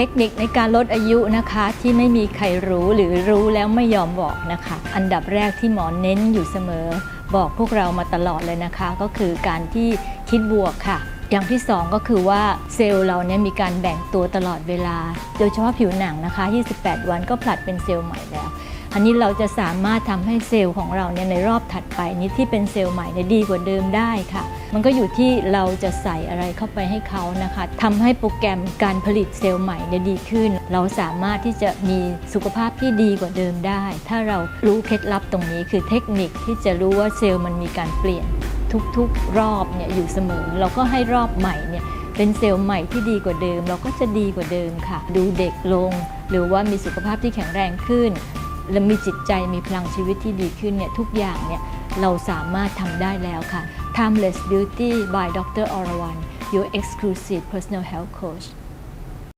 เทคนิคในการลดอายุนะคะที่ไม่มีใครรู้หรือรู้แล้วไม่ยอมบอกนะคะ อันดับแรกที่หมอเน้นอยู่เสมอ บอกพวกเรามาตลอดเลยนะคะ ก็คือการที่คิดบวกค่ะ อย่างที่สองก็คือว่าเซลล์เราเนี่ยมีการแบ่งตัวตลอดเวลา โดยเฉพาะผิวหนังนะคะ 28 วันก็ผลัดเป็นเซลล์ใหม่แล้ว อันนี้เราจะสามารถทำให้เซลล์ของเราเนี่ยในรอบถัดไปนี้ที่เป็นเซลล์ใหม่เนี่ยดีกว่าเดิมได้ค่ะ มันก็อยู่ที่เราจะใส่อะไรเข้าไปให้เขานะคะทำให้โปรแกรมการผลิตเซลล์ใหม่เนี่ยดีขึ้น เราสามารถที่จะมีสุขภาพที่ดีกว่าเดิมได้ ถ้าเรารู้เคล็ดลับตรงนี้คือเทคนิคที่จะรู้ว่าเซลล์มันมีการเปลี่ยน ทุกๆรอบเนี่ยอยู่เสมอ เราก็ให้รอบใหม่เนี่ยเป็นเซลล์ใหม่ที่ดีกว่าเดิม เราก็จะดีกว่าเดิมค่ะ ดูเด็กลง หรือว่ามีสุขภาพที่แข็งแรงขึ้น และมีจิตใจมีพลังชีวิตที่ดีขึ้นเนี่ยทุกอย่างเนี่ยเราสามารถทำได้แล้วค่ะ Timeless Beauty by Dr. Orawan your exclusive personal health coach